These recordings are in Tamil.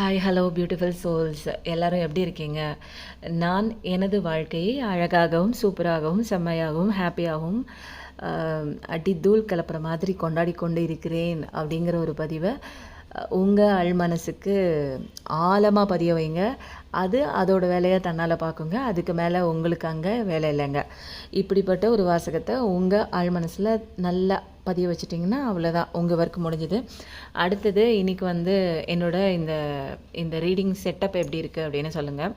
ஹாய் ஹலோ பியூட்டிஃபுல் சோல்ஸ் எல்லோரும் எப்படி இருக்கீங்க? நான் எனது வாழ்க்கையை அழகாகவும் சூப்பராகவும் செம்மையாகவும் ஹாப்பியாகவும் அடி தூள் கலப்புற மாதிரி கொண்டாடி கொண்டு இருக்கிறேன் அப்படிங்கிற ஒரு பதிவை உங்கள் அழ்மனசுக்கு ஆழமாக பதிய வைங்க. அது அதோட வேலையை தன்னால் பார்க்குங்க. அதுக்கு மேலே உங்களுக்கு அங்கே வேலை இல்லைங்க. இப்படிப்பட்ட ஒரு வாசகத்தை உங்கள் ஆழ்மனசில் நல்லா பதிய வச்சிட்டிங்கன்னா அவ்வளோதான் உங்கள் ஒர்க் முடிஞ்சுது. அடுத்தது இன்னைக்கு வந்து என்னோட இந்த இந்த ரீடிங் செட்டப் எப்படி இருக்குது அப்படின்னு சொல்லுங்கள்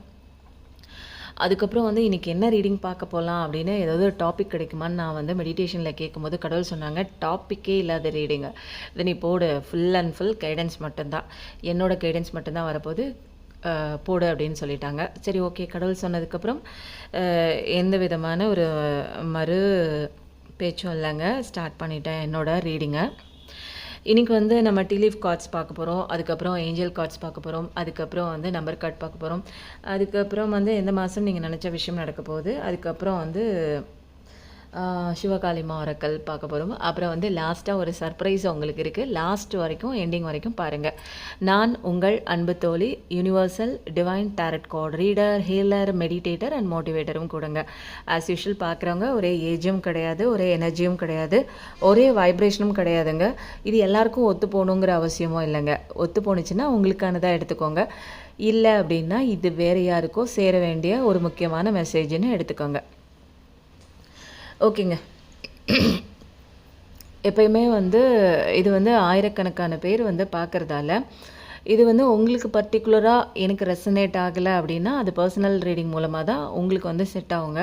அதுக்கப்புறம் வந்து இன்றைக்கி என்ன ரீடிங் பார்க்க போகலாம் அப்படின்னு ஏதாவது டாபிக் கிடைக்குமான்னு நான் வந்து மெடிடேஷனில் கேட்கும்போது கடவுள் சொன்னாங்க டாப்பிக்கே இல்லாத ரீடிங்கு இது நீ போடு ஃபுல் அண்ட் ஃபுல் கைடன்ஸ் மட்டும்தான். என்னோடய கைடன்ஸ் மட்டும்தான் வரப்போது போடு அப்படின்னு சொல்லிட்டாங்க. சரி ஓகே கடவுள் சொன்னதுக்கப்புறம் எந்த விதமான ஒரு மறு பேச்சும் இல்லைங்க. ஸ்டார்ட் பண்ணிட்டேன் என்னோடய ரீடிங்கை இன்னைக்கு வந்து நம்ம டிலீஃப் கார்ட்ஸ் பார்க்க போகிறோம் அதுக்கப்புறம் ஏஞ்சல் கார்ட்ஸ் பார்க்க போகிறோம் அதுக்கப்புறம் வந்து நம்பர் கார்ட் பார்க்க போகிறோம் அதுக்கப்புறம் வந்து எந்த மாதம் நீங்கள் நினச்ச விஷயம் நடக்க போகுது. அதுக்கப்புறம் வந்து ஆஹ், சிவகாளி பார்க்க போகிறோம் அப்புறம் வந்து லாஸ்ட்டாக ஒரு சர்ப்ரைஸ் உங்களுக்கு இருக்குது லாஸ்ட் வரைக்கும் எண்டிங் வரைக்கும் பாருங்கள் நான் உங்கள் அன்பு தோழி universal divine tarot card reader healer meditator and மோட்டிவேட்டரும் கூடங்க. ஆஸ் யூஷுவல் பார்க்குறவங்க ஒரே ஏஜும் கிடையாது ஒரே எனர்ஜியும் கிடையாது ஒரே வைப்ரேஷனும் கிடையாதுங்க. இது எல்லாருக்கும் ஒத்து போகணுங்கிற அவசியமும் இல்லைங்க. ஒத்து போணுச்சுன்னா உங்களுக்கானதாக எடுத்துக்கோங்க. இல்லை அப்படின்னா இது வேறு யாருக்கோ சேர வேண்டிய ஒரு முக்கியமான மெசேஜ்னு எடுத்துக்கோங்க. ஓகேங்க. எப்பயுமே வந்து இது வந்து ஆயிரக்கணக்கான பேர் வந்து பார்க்குறதால இது வந்து உங்களுக்கு பர்டிகுலராக எனக்கு ரெசனேட் ஆகலை அப்படின்னா அது பர்சனல் ரீடிங் மூலமாக தான் உங்களுக்கு வந்து செட் ஆகுங்க.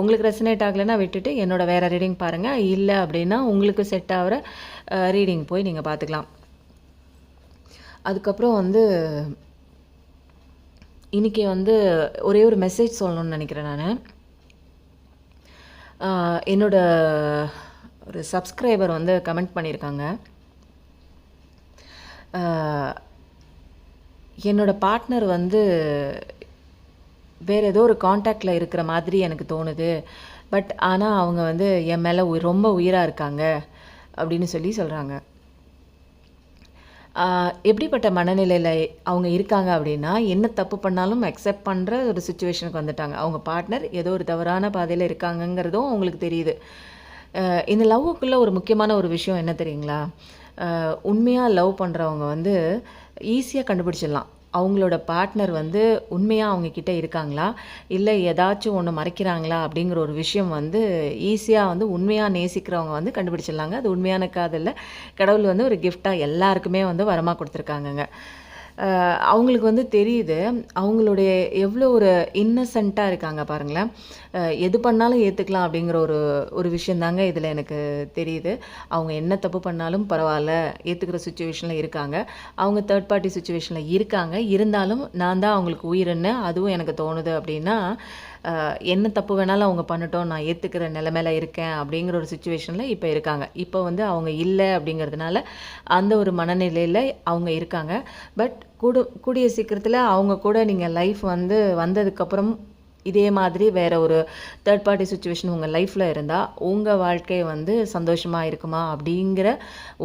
உங்களுக்கு ரெசனேட் ஆகலைன்னா விட்டுட்டு என்னோடய வேறு ரீடிங் பாருங்கள் இல்லை அப்படின்னா உங்களுக்கு செட் ஆகிற ரீடிங் போய் நீங்கள் பார்த்துக்கலாம் அதுக்கப்புறம் வந்து இன்னைக்கு வந்து ஒரே ஒரு மெசேஜ் சொல்லணும்னு நினைக்கிறேன் நான். என்னோட ஒரு சப்ஸ்கிரைபர் வந்து கமெண்ட் பண்ணியிருக்காங்க என்னோடய என்னோட பார்ட்னர் வந்து வேறு ஏதோ ஒரு காண்டாக்டில் இருக்கிற மாதிரி எனக்கு தோணுது. பட் ஆனால் அவங்க வந்து என் மேலே ரொம்ப உயிராக இருக்காங்க அப்படின்னு சொல்லி சொல்கிறாங்க எப்படிப்பட்ட மனநிலையில் அவங்க இருக்காங்க அப்படின்னா என்ன தப்பு பண்ணாலும் அக்செப்ட் பண்ணுற ஒரு சுச்சுவேஷனுக்கு வந்துட்டாங்க. அவங்க பார்ட்னர் ஏதோ ஒரு தவறான பாதையில் இருக்காங்கங்கிறதும் அவங்களுக்கு தெரியுது. இந்த லவ்வுக்குள்ளே ஒரு முக்கியமான ஒரு விஷயம் என்ன தெரியுங்களா? உண்மையாக லவ் பண்ணுறவங்க வந்து ஈஸியாக கண்டுபிடிச்சிடலாம். அவங்களோட பார்ட்னர் வந்து உண்மையாக அவங்கக்கிட்ட இருக்காங்களா? இல்லை ஏதாச்சும் ஒன்று மறைக்கிறாங்களா? அப்படிங்கிற ஒரு விஷயம் வந்து ஈஸியாக வந்து உண்மையாக நேசிக்கிறவங்க வந்து கண்டுபிடிச்சிடலாங்க. அது உண்மையான காதலில் கடவுள் வந்து ஒரு கிஃப்டாக எல்லாருக்குமே வந்து வரமாக கொடுத்துருக்காங்கங்க. அவங்களுக்கு வந்து தெரியுது அவங்களுடைய எவ்வளோ ஒரு இன்னசென்ட்டாக இருக்காங்க பாருங்களேன். எது பண்ணாலும் ஏற்றுக்கலாம் அப்படிங்கிற ஒரு ஒரு விஷயந்தாங்க இதில் எனக்கு தெரியுது. அவங்க என்ன தப்பு பண்ணாலும் பரவாயில்ல ஏற்றுக்கிற சுச்சுவேஷனில் இருக்காங்க. அவங்க தேர்ட் பார்ட்டி சுச்சுவேஷனில் இருக்காங்க. இருந்தாலும் நான் தான் அவங்களுக்கு உயிர்ன்னு அதுவும் எனக்கு தோணுது அப்படின்னா என்ன தப்பு வேணாலும் அவங்க பண்ணட்டும் நான் ஏற்றுக்கிற நிலமையில இருக்கேன் அப்படிங்கிற ஒரு சுச்சுவேஷனில் இப்போ இருக்காங்க. இப்போ வந்து அவங்க இல்லை அப்படிங்கிறதுனால அந்த ஒரு மனநிலையில் அவங்க இருக்காங்க. பட் கூடு கூடிய சீக்கிரத்தில் அவங்க கூட நீங்கள் லைஃப் வந்து வந்ததுக்கப்புறம் இதே மாதிரி வேறு ஒரு தேர்ட் பார்ட்டி சுச்சுவேஷன் உங்கள் லைஃப்பில் இருந்தால் உங்கள் வாழ்க்கை வந்து சந்தோஷமாக இருக்குமா அப்படிங்கிற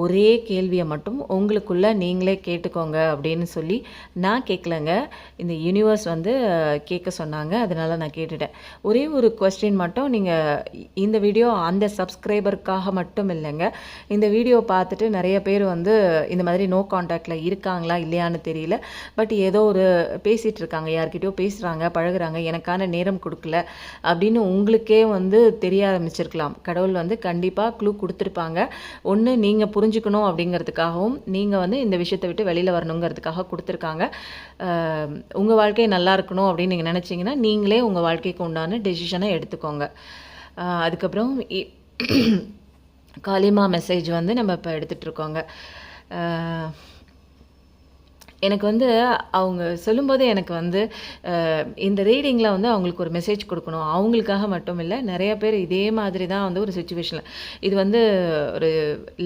ஒரே கேள்வியை மட்டும் உங்களுக்குள்ள நீங்களே கேட்டுக்கோங்க அப்படின்னு சொல்லி நான் கேட்கலங்க இந்த யூனிவர்ஸ் வந்து கேட்க சொன்னாங்க. அதனால் நான் கேட்டுட்டேன். ஒரே ஒரு கொஸ்டின் மட்டும் நீங்கள் இந்த வீடியோ அந்த சப்ஸ்கிரைபருக்காக மட்டும் இல்லைங்க. இந்த வீடியோ பார்த்துட்டு நிறைய பேர் வந்து இந்த மாதிரி நோ காண்டாக்டில் இருக்காங்களா இல்லையான்னு தெரியல. பட் ஏதோ ஒரு பேசிகிட்டு இருக்காங்க. யார்கிட்டயோ பேசுகிறாங்க பழகுறாங்க. எனக்கான நேரம் கொடுக்கல அப்படின்னு உங்களுக்கே வந்து தெரிய ஆரம்பிச்சிருக்கலாம். கடவுள் வந்து கண்டிப்பாக க்ளூ கொடுத்துருப்பாங்க. ஒன்று நீங்கள் புரிஞ்சுக்கணும் அப்படிங்கிறதுக்காகவும் நீங்கள் வந்து இந்த விஷயத்தை விட்டு வெளியில் வரணுங்கிறதுக்காக கொடுத்துருக்காங்க. உங்கள் வாழ்க்கை நல்லா இருக்கணும் அப்படின்னு நீங்கள் நினச்சிங்கன்னா நீங்களே உங்கள் வாழ்க்கைக்கு உண்டான டெசிஷனை எடுத்துக்கோங்க. அதுக்கப்புறம் இ- காளிமா மெசேஜ் வந்து நம்ம இப்போ எடுத்துகிட்ருக்கோங்க எனக்கு வந்து அவங்க சொல்லும்போது எனக்கு வந்து இந்த ரீடிங்கில் வந்து அவங்களுக்கு ஒரு மெசேஜ் கொடுக்கணும். அவங்களுக்காக மட்டும் இல்லை நிறைய பேர் இதே மாதிரி தான் வந்து ஒரு சுச்சுவேஷனில் இது வந்து ஒரு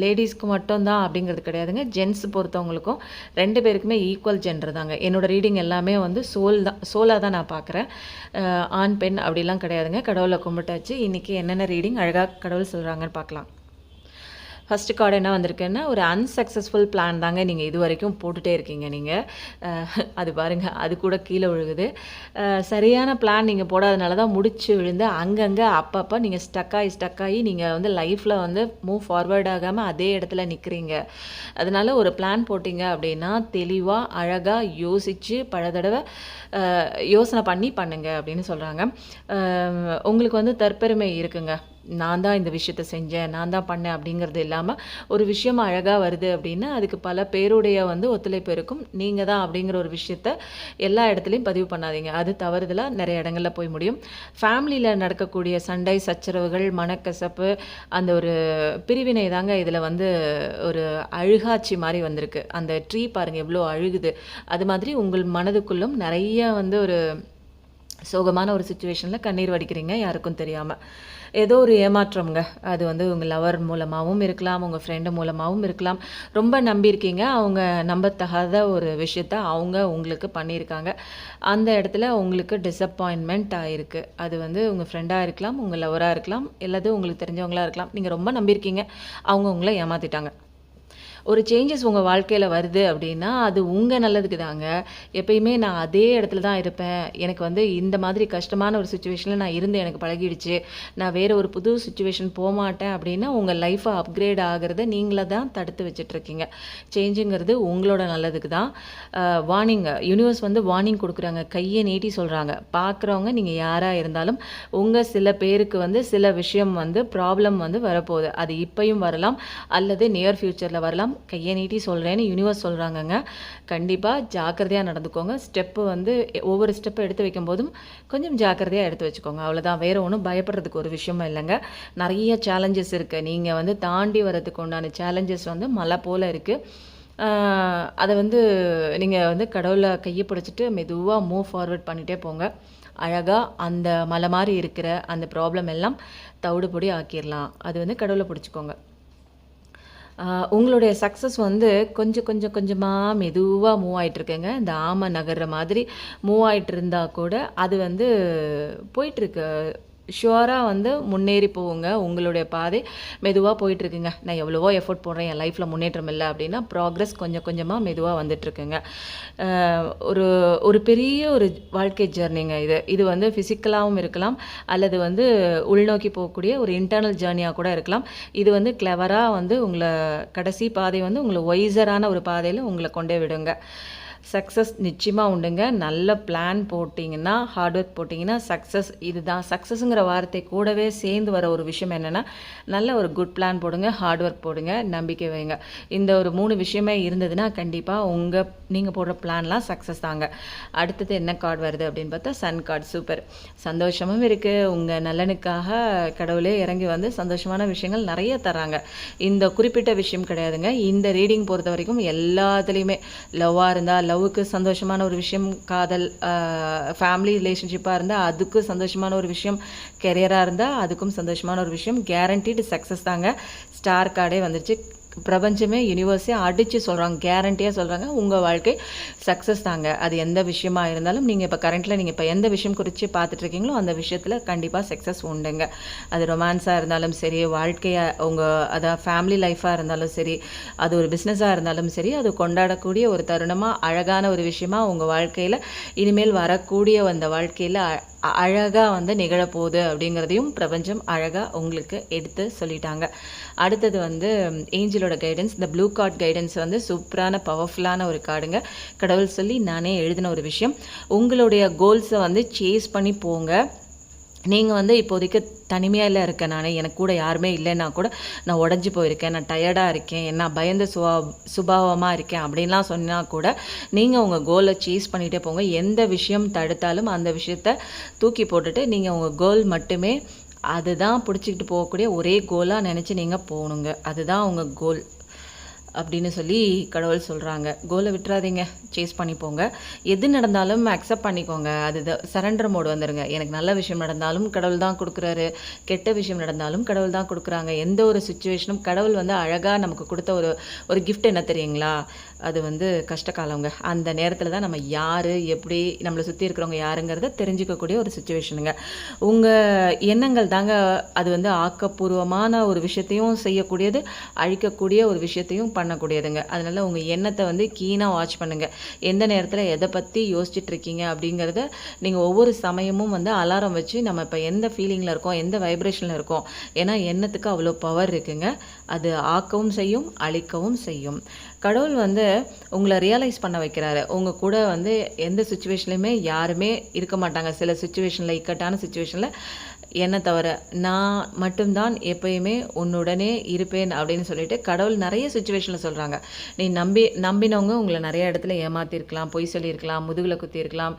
லேடிஸ்க்கு மட்டும்தான் அப்படிங்கிறது கிடையாதுங்க. ஜென்ஸ் பொறுத்தவங்களுக்கும் ரெண்டு பேருக்குமே ஈக்குவல் ஜென்டர் தாங்க. என்னோட ரீடிங் எல்லாமே வந்து சோல் தான் சோலாக தான் நான் பார்க்குறேன். ஆண் பெண் அப்படிலாம் கிடையாதுங்க. கடவுளை கும்பிட்டாச்சு. இன்றைக்கி என்னென்ன ரீடிங் அழகாக கடவுள் சொல்கிறாங்கன்னு பார்க்கலாம். ஃபர்ஸ்ட் கார்டு என்ன வந்திருக்குன்னா ஒரு அன்சக்ஸஸ்ஃபுல் பிளான் தாங்க நீங்கள் இது வரைக்கும் போட்டுகிட்டே இருக்கீங்க நீங்கள் அது பாருங்கள் அது கூட கீழே விழுகுது. சரியான பிளான் நீங்கள் போடாதனால தான் முடிச்சு விழுந்து அங்கங்கே அப்பப்போ நீங்கள் ஸ்டக் ஆகி ஸ்டக் ஆகி நீங்கள் வந்து லைஃப்பில் வந்து மூவ் ஃபார்வர்ட் ஆகாமல் அதே இடத்துல நிற்கிறீங்க அதனால் ஒரு பிளான் போட்டிங்க அப்படின்னா தெளிவாக அழகாக யோசித்து பல தடவை யோசனை பண்ணி பண்ணுங்க அப்படின்னு சொல்கிறாங்க உங்களுக்கு வந்து தற்பெருமை இருக்குங்க. நான் தான் இந்த விஷயத்த செஞ்சேன் நான் தான் பண்ணேன் அப்படிங்கிறது இல்லாமல் ஒரு விஷயம் அழகாக வருது அப்படின்னா அதுக்கு பல பேருடைய வந்து ஒத்துழைப்பு இருக்கும். நீங்கள் தான் அப்படிங்கிற ஒரு விஷயத்த எல்லா இடத்துலையும் பதிவு பண்ணாதீங்க. அது தவறுதலாக நிறைய இடங்களில் போய் முடியும். ஃபேமிலியில் நடக்கக்கூடிய சண்டை சச்சரவுகள் மனக்கசப்பு அந்த ஒரு பிரிவினை தாங்க இதில் வந்து ஒரு அழுகாட்சி மாதிரி வந்திருக்கு. அந்த ட்ரீ பாருங்கள் எவ்வளோ அழுகுது. அது மாதிரி உங்கள் மனதுக்குள்ளும் நிறைய வந்து ஒரு சோகமான ஒரு சுச்சுவேஷனில் கண்ணீர் வடிக்கிறீங்க யாருக்கும் தெரியாமல் ஏதோ ஒரு ஏமாற்றம்ங்க. அது வந்து உங்கள் லவர் மூலமாகவும் இருக்கலாம் உங்கள் ஃப்ரெண்டு மூலமாகவும் இருக்கலாம். ரொம்ப நம்பியிருக்கீங்க. அவங்க நம்பத்தகாத ஒரு விஷயத்த அவங்க உங்களுக்கு பண்ணியிருக்காங்க. அந்த இடத்துல உங்களுக்கு டிசப்பாயின்மெண்ட் ஆகிருக்கு அது வந்து உங்கள் ஃப்ரெண்டாக இருக்கலாம் உங்கள் லவராக இருக்கலாம் எல்லாது உங்களுக்கு தெரிஞ்சவங்களாக இருக்கலாம். நீங்கள் ரொம்ப நம்பியிருக்கீங்க. அவங்க உங்களை ஏமாற்றிட்டாங்க ஒரு சேஞ்சஸ் உங்கள் வாழ்க்கையில் வருது அப்படின்னா அது உங்கள் நல்லதுக்கு தாங்க. எப்பயுமே நான் அதே இடத்துல தான் இருப்பேன். எனக்கு வந்து இந்த மாதிரி கஷ்டமான ஒரு சுச்சுவேஷனில் நான் இருந்து எனக்கு பழகிடுச்சு. நான் வேறு ஒரு புது சுச்சுவேஷன் போகமாட்டேன் அப்படின்னா உங்கள் லைஃப்பை அப்கிரேட் ஆகிறத நீங்களே தான் தடுத்து வச்சிட்ருக்கீங்க சேஞ்சுங்கிறது உங்களோட நல்லதுக்கு தான். வார்னிங் யூனிவர்ஸ் வந்து வார்னிங் கொடுக்குறாங்க. கையை நீட்டி சொல்கிறாங்க பார்க்குறவங்க நீங்கள் யாராக இருந்தாலும் உங்கள் சில பேருக்கு வந்து சில விஷயம் வந்து ப்ராப்ளம் வந்து வரப்போகுது. அது இப்போயும் வரலாம். அல்லது நியர் ஃப்யூச்சரில் வரலாம். கையை நீட்டி சொல்கிறேன்னு யூனிவர்ஸ் சொல்கிறாங்கங்க கண்டிப்பாக ஜாக்கிரதையாக நடந்துக்கோங்க. ஸ்டெப்பு வந்து ஒவ்வொரு ஸ்டெப்பை எடுத்து வைக்கும்போதும் கொஞ்சம் ஜாக்கிரதையாக எடுத்து வச்சுக்கோங்க. அவ்வளோதான் வேறு ஒன்றும் பயப்படுறதுக்கு ஒரு விஷயமும் இல்லைங்க. நிறைய சேலஞ்சஸ் இருக்குது நீங்கள் வந்து தாண்டி வரதுக்கு உண்டான சேலஞ்சஸ் வந்து மலை போல் இருக்குது அதை வந்து நீங்கள் வந்து கடவுளை கையை பிடிச்சிட்டு மெதுவாக மூவ் ஃபார்வர்ட் பண்ணிகிட்டே போங்க. அழகாக அந்த மலை மாதிரி இருக்கிற அந்த ப்ராப்ளம் எல்லாம் தவிடு பொடி ஆக்கிடலாம் அது வந்து கடவுளை பிடிச்சிக்கோங்க. உங்களுடைய சக்ஸஸ் வந்து கொஞ்சம் கொஞ்சம் கொஞ்சமாக மெதுவாக மூவ் ஆயிட்டிருக்குங்க. இந்த ஆமை நகர்ற மாதிரி மூவ் ஆகிட்டு இருந்தால் கூட அது வந்து போயிட்டுருக்கு. ஷுவராக வந்து முன்னேறி போவோங்க உங்களுடைய பாதை மெதுவாக போயிட்டுருக்குங்க. நான் எவ்வளவோ எஃபோர்ட் போடுறேன். என் லைஃப்பில் முன்னேற்றம் இல்லை அப்படின்னா ப்ராக்ரஸ் கொஞ்சம் கொஞ்சமாக மெதுவாக வந்துட்டுருக்குங்க. ஒரு ஒரு பெரிய ஒரு வாழ்க்கை ஜேர்னிங்க இது. இது வந்து ஃபிசிக்கலாகவும் இருக்கலாம். அல்லது வந்து உள்நோக்கி போகக்கூடிய ஒரு இன்டர்னல் ஜேர்னியாக கூட இருக்கலாம். இது வந்து கிளவராக வந்து உங்களை கடைசி பாதை வந்து உங்களை ஒய்சரான ஒரு பாதையில் உங்களை கொண்டே விடுங்க. சக்ஸஸ் நிச்சயமாக உண்டுங்க. நல்ல பிளான் போட்டிங்கன்னா ஹார்ட் ஒர்க் போட்டிங்கன்னா சக்ஸஸ் இதுதான். சக்ஸஸுங்கிற வார்த்தை கூடவே சேர்ந்து வர ஒரு விஷயம் என்னென்னா நல்ல ஒரு குட் பிளான் போடுங்க ஹார்ட் ஒர்க் போடுங்க நம்பிக்கை வைங்க. இந்த ஒரு மூணு விஷயமே இருந்ததுன்னா கண்டிப்பாக உங்கள் நீங்கள் போடுற பிளான்லாம் சக்ஸஸ் தாங்க. அடுத்தது என்ன கார்டு வருது அப்படின்னு பார்த்தா சன் கார்டு சூப்பர் சந்தோஷமும் இருக்குது உங்கள் நலனுக்காக கடவுளே இறங்கி வந்து சந்தோஷமான விஷயங்கள் நிறைய தராங்க இந்த குறிப்பிட்ட விஷயம் கிடையாதுங்க. இந்த ரீடிங் பொறுத்த வரைக்கும் எல்லாத்துலேயுமே லவ்வாக இருந்தால் லவ்வுக்கு சந்தோஷமான ஒரு விஷயம் காதல் ஃபேமிலி ரிலேஷன்ஷிப்பாக இருந்தால் அதுக்கு சந்தோஷமான ஒரு விஷயம் கெரியராக இருந்தால் அதுக்கும் சந்தோஷமான ஒரு விஷயம். கேரண்டீடு சக்ஸஸ் தாங்க. ஸ்டார் கார்டே வந்துருச்சு. பிரபஞ்சமே யூனிவர்ஸே அடித்து சொல்கிறாங்க கேரண்டியாக சொல்கிறாங்க உங்கள் வாழ்க்கை சக்ஸஸ் தாங்க. அது எந்த விஷயமா இருந்தாலும் நீங்கள் இப்போ கரண்ட்டில் நீங்கள் இப்போ எந்த விஷயம் குறித்து பார்த்துட்ருக்கீங்களோ அந்த விஷயத்தில் கண்டிப்பாக சக்ஸஸ் உண்டுங்க. அது ரொமான்ஸாக இருந்தாலும் சரி வாழ்க்கையாக உங்கள் அதான் ஃபேமிலி லைஃபாக இருந்தாலும் சரி அது ஒரு பிஸ்னஸாக இருந்தாலும் சரி அது கொண்டாடக்கூடிய ஒரு தருணமாக அழகான ஒரு விஷயமா உங்கள் வாழ்க்கையில் இனிமேல் வரக்கூடிய அந்த வாழ்க்கையில் அழகாக வந்து நிகழப்போகுது அப்படிங்கிறதையும் பிரபஞ்சம் அழகாக உங்களுக்கு எடுத்து சொல்லிட்டாங்க. அடுத்தது வந்து ஏஞ்சலோட கைடன்ஸ் இந்த ப்ளூ கார்ட் கைடன்ஸ் வந்து சூப்பரான பவர்ஃபுல்லான ஒரு கார்டுங்க. கடவுள் சொல்லி நானே எழுதின ஒரு விஷயம். உங்களுடைய கோல்ஸை வந்து சேஸ் பண்ணி போங்க. நீங்கள் வந்து இப்போதைக்கு தனிமையில் இருக்கேன் நான் எனக்கு கூட யாருமே இல்லைன்னா கூட நான் உடஞ்சி போயிருக்கேன் நான் டயர்டாக இருக்கேன் நான் பயந்த சுபா சுபாவமாக இருக்கேன் அப்படின்லாம் சொன்னால் கூட நீங்கள் உங்கள் கோலை சீஸ் பண்ணிகிட்டே போங்க. எந்த விஷயம் தடுத்தாலும் அந்த விஷயத்த தூக்கி போட்டுட்டு நீங்கள் உங்கள் கோல் மட்டுமே அதுதான் பிடிச்சிக்கிட்டு போகக்கூடிய ஒரே கோலாக நினச்சி நீங்கள் போகணுங்க. அதுதான் உங்கள் கோல் அப்படின்னு சொல்லி கடவுள் சொல்கிறாங்க கோலை விட்டுறாதீங்க. சேஸ் பண்ணி போங்க எது நடந்தாலும் அக்செப்ட் பண்ணிக்கோங்க. அது சரண்டர் மோடு வந்துடுங்க எனக்கு நல்ல விஷயம் நடந்தாலும் கடவுள் தான் கொடுக்குறாரு. கெட்ட விஷயம் நடந்தாலும் கடவுள் தான் கொடுக்குறாங்க. எந்த ஒரு சுச்சுவேஷனும் கடவுள் வந்து அழகாக நமக்கு கொடுத்த ஒரு ஒரு கிஃப்ட் என்ன தெரியுங்களா? அது வந்து கஷ்ட அந்த நேரத்தில் தான் நம்ம யார் எப்படி நம்மளை சுற்றி இருக்கிறவங்க யாருங்கிறத தெரிஞ்சுக்கக்கூடிய ஒரு சுச்சுவேஷனுங்க உங்கள் எண்ணங்கள் தாங்க அது வந்து ஆக்கப்பூர்வமான ஒரு விஷயத்தையும் செய்யக்கூடியது அழிக்கக்கூடிய ஒரு விஷயத்தையும் பண்ணக்கூடியதுங்க. அதனால் உங்கள் எண்ணத்தை வந்து கீனாக வாட்ச் பண்ணுங்கள் எந்த நேரத்தில் எதை பற்றி யோசிச்சுட்டு இருக்கீங்க அப்படிங்கிறத நீங்கள் ஒவ்வொரு சமயமும் வந்து அலாரம் வச்சு நம்ம இப்போ எந்த ஃபீலிங்கில் இருக்கோம் எந்த வைப்ரேஷனில் இருக்கோம் ஏன்னா எண்ணத்துக்கு அவ்வளோ பவர் இருக்குங்க. அது ஆக்கவும் செய்யும் அழிக்கவும் செய்யும். கடவுள் வந்து உங்களை ரியலைஸ் பண்ண வைக்கிறாரு. உங்கள் கூட வந்து எந்த சுச்சுவேஷன்லையுமே யாருமே இருக்க மாட்டாங்க. சில சுச்சுவேஷனில் இக்கட்டான சுச்சுவேஷனில் என்னை தவிர நான் மட்டும்தான் எப்பயுமே உன்னுடனே இருப்பேன் அப்படின்னு சொல்லிட்டு கடவுள் நிறைய சுச்சுவேஷனில் சொல்கிறாங்க நீ நம்பி நம்பினவங்க உங்களை நிறைய இடத்துல ஏமாத்திருக்கலாம் பொய் சொல்லியிருக்கலாம் முதுகில் குத்திருக்கலாம்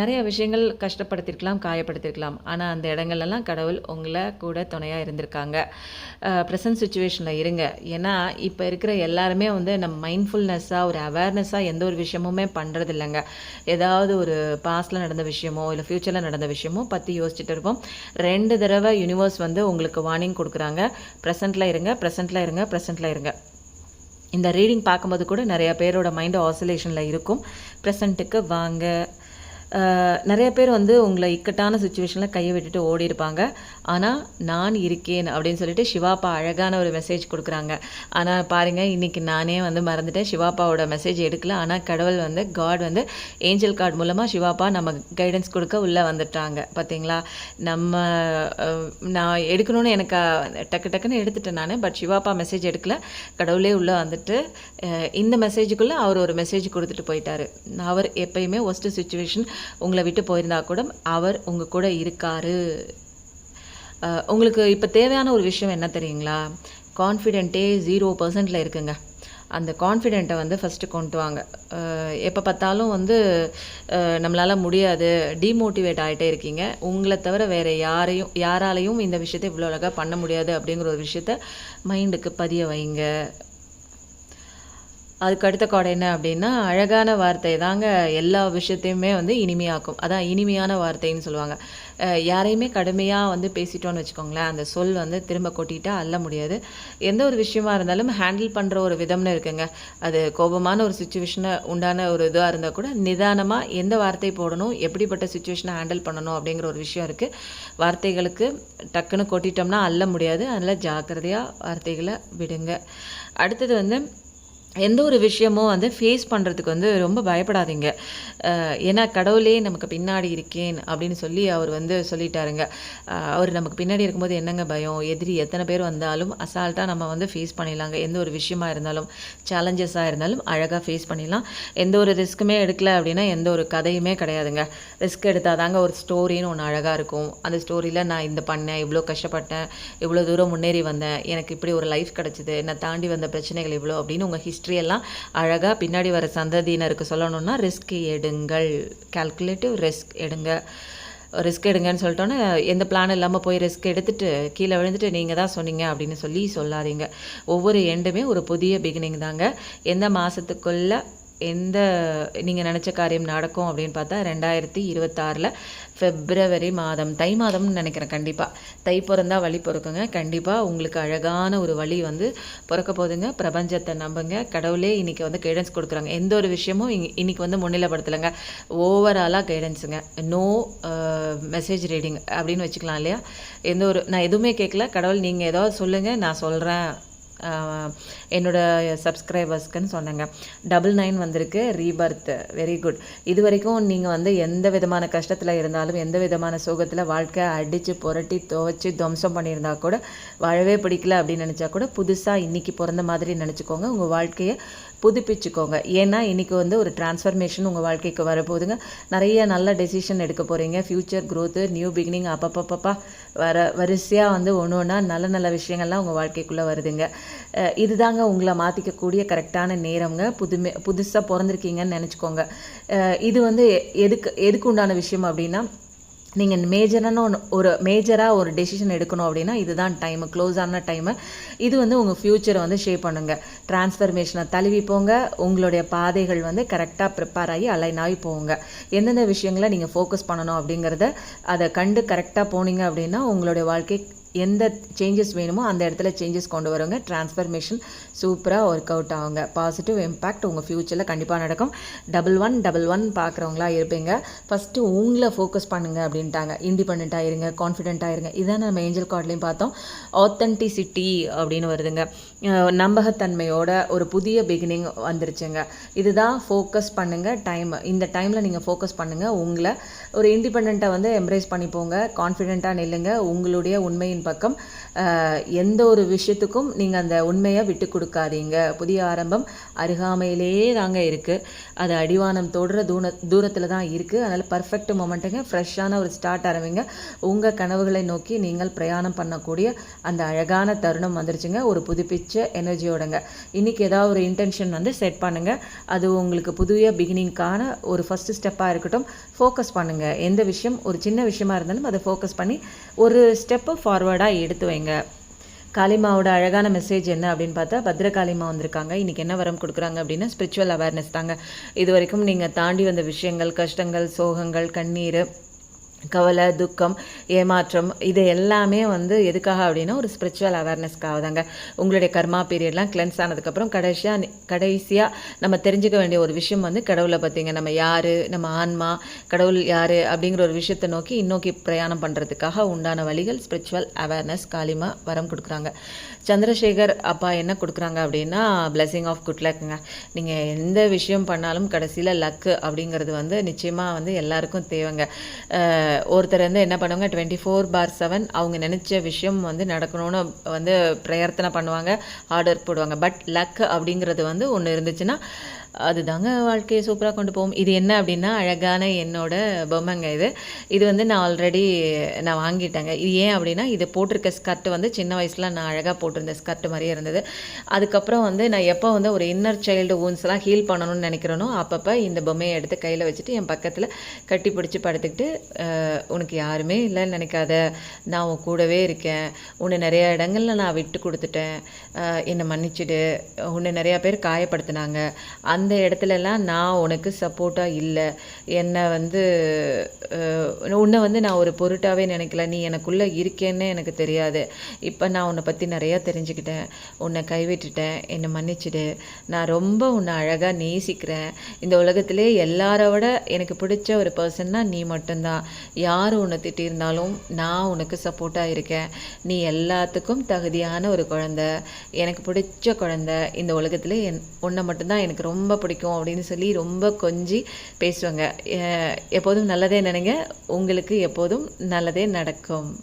நிறைய விஷயங்கள் கஷ்டப்படுத்திருக்கலாம் காயப்படுத்திருக்கலாம். ஆனால் அந்த இடங்கள்லாம் கடவுள் உங்களை கூட துணையாக இருந்திருக்காங்க. ப்ரெசன்ட் சுச்சுவேஷனில் இருங்க. ஏன்னா இப்போ இருக்கிற எல்லாருமே வந்து நம்ம மைண்ட்ஃபுல்னஸ்ஸாக ஒரு அவேர்னஸாக எந்த ஒரு விஷயமுமே பண்ணுறது இல்லைங்க ஏதாவது ஒரு பாஸ்டில் நடந்த விஷயமோ இல்லை ஃப்யூச்சரில் நடந்த விஷயமோ பற்றி யோசிச்சுட்டு இருப்போம் ரெண்டு தடவை யூனிவர்ஸ் வந்து உங்களுக்கு வார்னிங் கொடுக்குறாங்க. ப்ரெசண்ட்டில் இருங்க ப்ரெசண்ட்டில் இருங்க ப்ரெசண்ட்டில் இருங்க. இந்த ரீடிங் பார்க்கும்போது கூட நிறைய பேரோட மைண்டு ஆசோலேஷனில் இருக்கும். ப்ரெசண்ட்டுக்கு வாங்க. நிறைய பேர் வந்து உங்களை இக்கட்டான சுச்சுவேஷனில் கையை விட்டுட்டு ஓடி இருப்பாங்க. ஆனால் நான் இருக்கேன் அப்படின்னு சொல்லிட்டு சிவாப்பா அழகான ஒரு மெசேஜ் கொடுக்குறாங்க. ஆனால் பாருங்கள் இன்றைக்கி நானே வந்து மறந்துட்டேன். சிவாப்பாவோட மெசேஜ் எடுக்கல. ஆனால் கடவுள் வந்து காட் வந்து ஏஞ்சல் கார்டு மூலமாக சிவாப்பா நம்ம கைடன்ஸ் கொடுக்க உள்ளே வந்துட்டாங்க. பார்த்தீங்களா நம்ம நான் எடுக்கணும்னு எனக்கு டக்கு டக்குன்னு எடுத்துட்டேன் நான். பட் சிவாப்பா மெசேஜ் எடுக்கல. கடவுளே உள்ளே வந்துட்டு இந்த மெசேஜுக்குள்ளே அவர் ஒரு மெசேஜ் கொடுத்துட்டு போயிட்டாரு. அவர் எப்பயுமே ஒஸ்ட்டு சுச்சுவேஷன் உங்களை விட்டு போயிருந்தா கூட அவர் உங்கள் கூட இருக்காரு. உங்களுக்கு இப்போ தேவையான ஒரு விஷயம் என்ன தெரியுங்களா? கான்ஃபிடென்ட்டே ஜீரோ பர்சன்டில் இருக்குங்க. அந்த கான்ஃபிடென்ட்டை வந்து ஃபஸ்ட்டு கொண்டு வாங்க. எப்போ பார்த்தாலும் வந்து நம்மளால் முடியாது. டீமோட்டிவேட் ஆகிட்டே இருக்கீங்க. உங்களை தவிர வேறு யாரையும் யாராலையும் இந்த விஷயத்தை இவ்வளோ அழகாக பண்ண முடியாது அப்படிங்கிற ஒரு விஷயத்த மைண்டுக்கு பதிய வைங்க. அதுக்கு அடுத்த கார்டு என்ன அப்படின்னா அழகான வார்த்தை தாங்க எல்லா விஷயத்தையுமே வந்து இனிமையாக்கும். அதான் இனிமையான வார்த்தைன்னு சொல்லுவாங்க. யாரையுமே கடுமையாக வந்து பேசிட்டோன்னு வச்சுக்கோங்களேன் அந்த சொல் வந்து திரும்ப கொட்டிட்டா அள்ள முடியாது. எந்த ஒரு விஷயமா இருந்தாலும் ஹேண்டில் பண்ணுற ஒரு விதம்னு இருக்குங்க. அது கோபமான ஒரு சுச்சுவேஷனை உண்டான ஒரு இதாக இருந்தால் கூட நிதானமாக எந்த வார்த்தை போடணும் எப்படிப்பட்ட சுச்சுவேஷனை ஹேண்டில் பண்ணணும் அப்படிங்கிற ஒரு விஷயம் இருக்குது வார்த்தைகளுக்கு டக்குன்னு கொட்டிட்டோம்னா அள்ள முடியாது. அதனால் ஜாக்கிரதையாக வார்த்தைகளை விடுங்க. அடுத்தது வந்து எந்த ஒரு விஷயமும் வந்து ஃபேஸ் பண்ணுறதுக்கு வந்து ரொம்ப பயப்படாதீங்க. ஏன்னா கடவுளே நமக்கு பின்னாடி இருக்கேன் அப்படின்னு சொல்லி அவர் வந்து சொல்லிட்டாருங்க. அவர் நமக்கு பின்னாடி இருக்கும்போது என்னங்க பயம்? எதிரி எத்தனை பேர் வந்தாலும் அசால்ட்டாக நம்ம வந்து ஃபேஸ் பண்ணிடலாங்க. எந்த ஒரு விஷயமா இருந்தாலும் சேலஞ்சஸாக இருந்தாலும் அழகாக ஃபேஸ் பண்ணிடலாம். எந்த ஒரு ரிஸ்க்குமே எடுக்கல அப்படின்னா எந்த ஒரு கதையுமே கிடையாதுங்க. ரிஸ்க் எடுத்தால் தாங்க ஒரு ஸ்டோரின்னு ஒன்று அழகாக இருக்கும். அந்த ஸ்டோரியில் நான் இந்த பண்ணேன் இவ்வளோ கஷ்டப்பட்டேன் இவ்வளோ தூரம் முன்னேறி வந்தேன் எனக்கு இப்படி ஒரு லைஃப் கிடச்சிது நான் தாண்டி வந்த பிரச்சனைகள் இவ்வளோ அப்படின்னு உங்கள் ஹிஸ்ட்ரி எல்லாம் அழகாக பின்னாடி வர சந்ததியினருக்கு சொல்லணும்னா ரிஸ்க் எடுங்கள். கால்குலேட்டிவ் ரிஸ்க் எடுங்க. ரிஸ்க் எடுங்கன்னு சொல்லிட்டோன்னே எந்த பிளான் இல்லாமல் போய் ரிஸ்க் எடுத்துட்டு கீழே விழுந்துட்டு நீங்கள் தான் சொன்னீங்க அப்படின்னு சொல்லி சொல்லாதீங்க. ஒவ்வொரு எண்டுமே ஒரு புதிய பிகினிங் தாங்க. எந்த மாதத்துக்குள்ளே எந்த நீங்கள் நினச்ச காரியம் நடக்கும் அப்படின்னு பார்த்தா ரெண்டாயிரத்தி இருபத்தாறில் ஃபெப்ரவரி மாதம். தை மாதம்னு நினைக்கிறேன் கண்டிப்பாக தை பிறந்தா வழி பிறக்குங்க. கண்டிப்பாக உங்களுக்கு அழகான ஒரு வழி வந்து பிறக்க போதுங்க பிரபஞ்சத்தை நம்புங்க. கடவுளே இன்றைக்கி வந்து கைடன்ஸ் கொடுக்குறாங்க. எந்த ஒரு விஷயமும் இன்றைக்கி வந்து முன்னிலைப்படுத்தலைங்க. ஓவராலாக கைடன்ஸுங்க நோ மெசேஜ் ரீடிங் அப்படின்னு வச்சுக்கலாம் இல்லையா? எந்த ஒரு நான் எதுவுமே கேட்கல. கடவுள் நீங்கள் ஏதாவது சொல்லுங்கள் நான் சொல்கிறேன் என்னோடய என்னோட சப்ஸ்கிரைபர்ஸ்க்குன்னு சொன்னேங்க. டபுள் நைன் வந்திருக்கு ரீபர்த் வெரி குட் இது வரைக்கும் நீங்கள் வந்து எந்த விதமான கஷ்டத்தில் இருந்தாலும் எந்த விதமான சோகத்தில் வாழ்க்கை அடித்து புரட்டி துவைச்சி துவம்சம் பண்ணியிருந்தா கூட வாழவே பிடிக்கல அப்படின்னு நினச்சா கூட புதுசாக இன்றைக்கி பிறந்த மாதிரி நினச்சிக்கோங்க. உங்கள் வாழ்க்கையை புதுப்பிச்சுக்கோங்க. ஏன்னா இன்றைக்கி வந்து ஒரு டிரான்ஸ்ஃபர்மேஷன் உங்கள் வாழ்க்கைக்கு வரப்போகுதுங்க. நிறைய நல்ல டெசிஷன் எடுக்க போகிறீங்க ஃப்யூச்சர் க்ரோத்து நியூ பிகினிங் அப்பப்பப்பப்பா. வர வரிசையாக வந்து ஒன்று ஒன்றா நல்ல நல்ல விஷயங்கள்லாம் உங்கள் வாழ்க்கைக்குள்ளே வருதுங்க. இதுதாங்க உங்களை மாற்றிக்கக்கூடிய கரெக்டான நேரங்க புதுமை புதுசாக பிறந்திருக்கீங்கன்னு நினச்சிக்கோங்க. இது வந்து எ- எதுக்கு எதுக்கு உண்டான விஷயம் அப்படின்னா நீங்கள் மேஜரான ஒன்று ஒரு மேஜராக ஒரு டெசிஷன் எடுக்கணும் அப்படின்னா இதுதான் டைமு க்ளோஸான டைமு இது வந்து உங்கள் ஃப்யூச்சரை வந்து ஷேப் பண்ணுங்கள் டிரான்ஸ்ஃபர்மேஷனை தழுவி போங்க. உங்களுடைய பாதைகள் வந்து கரெக்டாக ப்ரிப்பேர் ஆகி அலைன் ஆகி போங்க எந்தெந்த விஷயங்களை நீங்கள் ஃபோக்கஸ் பண்ணணும் அப்படிங்கிறத அதை கண்டு கரெக்டாக போனீங்க அப்படின்னா உங்களுடைய வாழ்க்கை எந்த சேஞ்சஸ் வேணுமோ அந்த இடத்துல சேஞ்சஸ் கொண்டு வருவாங்க டிரான்ஸ்ஃபர்மேஷன் சூப்பராக ஒர்க் அவுட் ஆகுங்க. பாசிட்டிவ் இம்பேக்ட் உங்கள் ஃப்யூச்சரில் கண்டிப்பாக நடக்கும். டபுள் ஒன் டபுள் ஒன் பார்க்குறவங்களா இருப்பீங்க. ஃபஸ்ட்டு உங்களை ஃபோக்கஸ் பண்ணுங்கள் அப்படின்ட்டாங்க. இண்டிபெண்ட்டாக இருங்க கான்ஃபிடென்ட்டாக இருங்க. இதான் நம்ம ஏஞ்சல் கார்ட்லேயும் பார்த்தோம். ஆத்தென்டிசிட்டி அப்படின்னு வருதுங்க. நம்பகத்தன்மையோட ஒரு புதிய பிகினிங் வந்துருச்சுங்க. இதுதான் ஃபோக்கஸ் பண்ணுங்கள் டைம் இந்த டைமில் நீங்கள் ஃபோக்கஸ் பண்ணுங்கள் உங்களை ஒரு இண்டிபெண்ட்டாக வந்து எம்ப்ரேஸ் பண்ணி போங்க கான்ஃபிடெண்ட்டாக நில்லுங்க. உங்களுடைய உண்மையின் பக்கம். எந்த ஒரு விஷயத்துக்கும் நீங்கள் அந்த உண்மையை விட்டு கொடுக்காதீங்க. புதிய ஆரம்பம் அருகாமையிலேயே தாங்க இருக்குது அது அடிவானம் தொடுற தூர தூரத்தில் தான் இருக்குது அதனால் பர்ஃபெக்ட் மொமெண்ட்டுங்க ஃப்ரெஷ்ஷான ஒரு ஸ்டார்ட் ஆரம்பிங்க. உங்கள் கனவுகளை நோக்கி நீங்கள் பிரயாணம் பண்ணக்கூடிய அந்த அழகான தருணம் வந்துருச்சுங்க. ஒரு புதுப்பிச்ச எனர்ஜியோடங்க இன்றைக்கி ஏதாவது ஒரு இன்டென்ஷன் வந்து செட் பண்ணுங்கள் அது உங்களுக்கு புதிய பிகினிங்க்கான ஒரு ஃபஸ்ட்டு ஸ்டெப்பாக இருக்கட்டும். ஃபோக்கஸ் பண்ணுங்கள் எந்த விஷயம் ஒரு சின்ன விஷயமா இருந்தாலும் அதை ஃபோக்கஸ் பண்ணி ஒரு ஸ்டெப்பு ஃபார்வேர்டாக எடுத்து வைங்க. காளிமாவோட அழகான மெசேஜ் என்ன அப்படின்னு பார்த்தா பத்ரகாளிமா வந்திருக்காங்க. இன்றைக்கி என்ன வரம் கொடுக்குறாங்க அப்படின்னா ஸ்பிரிச்சுவல் அவேர்னஸ் தாங்க. இது வரைக்கும் நீங்கள் தாண்டி வந்த விஷயங்கள் கஷ்டங்கள் சோகங்கள் கண்ணீர் கவலை துக்கம் ஏமாற்றம் இது எல்லாமே வந்து எதுக்காக அப்படின்னா ஒரு ஸ்பிரிச்சுவல் அவேர்னஸ்க்காக தாங்க. உங்களுடைய கர்மா பீரியட்லாம் கிளென்ஸ் ஆனதுக்கப்புறம் கடைசியாக கடைசியாக நம்ம தெரிஞ்சுக்க வேண்டிய ஒரு விஷயம் வந்து கடவுளை பார்த்தீங்க நம்ம யார்? நம்ம ஆன்மா? கடவுள் யார்? அப்படிங்கிற ஒரு விஷயத்தை நோக்கி இன்னோக்கி பிரயாணம் பண்ணுறதுக்காக உண்டான வழிகள் ஸ்பிரிச்சுவல் அவேர்னஸ் காலிமா வரம் கொடுக்குறாங்க. சந்திரசேகர் அப்பா என்ன கொடுக்குறாங்க அப்படின்னா பிளெஸிங் ஆஃப் குட் லக்குங்க நீங்கள் எந்த விஷயம் பண்ணாலும் கடைசியில் லக்கு அப்படிங்கிறது வந்து நிச்சயமாக வந்து எல்லாருக்கும் தேவைங்க. ஒருத்தர் வந்து என்ன பண்ணுவாங்க டுவெண்ட்டி ஃபோர் பார் செவன் அவங்க நினச்ச விஷயம் வந்து நடக்கணும்னு வந்து பிரயர்த்தனை பண்ணுவாங்க ஆர்டர் போடுவாங்க. பட் லக் அப்படிங்கிறது வந்து ஒன்று இருந்துச்சுன்னா அதுதாங்க வாழ்க்கையை சூப்பராக கொண்டு போவோம் இது என்ன அப்படின்னா அழகான என்னோட பொம்மைங்க இது. இது வந்து நான் ஆல்ரெடி நான் வாங்கிட்டேங்க. இது ஏன் அப்படின்னா இது போட்டிருக்க ஸ்கர்ட் வந்து சின்ன வயசில் நான் அழகாக போட்டிருந்த ஸ்கர்ட் மாதிரியே இருந்தது. அதுக்கப்புறம் வந்து நான் எப்போ வந்து ஒரு இன்னர் சைல்டு ஊன்ஸ்லாம் ஹீல் பண்ணணும்னு நினைக்கிறேனோ அப்பப்போ இந்த பொம்மையை எடுத்து கையில் வச்சுட்டு என் பக்கத்தில் கட்டி பிடிச்சி படுத்துக்கிட்டு உனக்கு யாருமே இல்லைன்னு நினைக்காத. நான் உன் கூடவே இருக்கேன். உன்னை நிறைய இடங்களில் நான் விட்டு கொடுத்துட்டேன். என்னை மன்னிச்சிடு. உன்னை நிறையா பேர் காயப்படுத்தினாங்க. அந்த அந்த இடத்துலலாம் நான் உனக்கு சப்போர்ட்டாக இல்லை. என்னை வந்து உன்னை வந்து நான் ஒரு பொருட்டாகவே நினைக்கல. நீ எனக்குள்ளே இருக்கேன்னு எனக்கு தெரியாது. இப்போ நான் உன்னை பற்றி நிறையா தெரிஞ்சுக்கிட்டேன். உன்னை கைவிட்டுட்டேன். என்னை மன்னிச்சிடு. நான் ரொம்ப உன்னை அழகாக நேசிக்கிறேன். இந்த உலகத்திலே எல்லாரை விட எனக்கு பிடிச்ச ஒரு பர்சன்னா நீ மட்டும்தான். யார் உன்னை திட்டியிருந்தாலும் நான் உனக்கு சப்போர்ட்டாக இருக்கேன். நீ எல்லாத்துக்கும் தகுதியான ஒரு குழந்த. எனக்கு பிடிச்ச குழந்த. இந்த உலகத்திலே என் உன்னை மட்டும்தான். எனக்கு ரொம்ப பிடிக்கும் அப்படின்னு சொல்லி ரொம்ப கொஞ்சி பேசுவாங்க. எப்போதும் நல்லதே நினைங்க. உங்களுக்கு எப்போதும் நல்லதே நடக்கும்.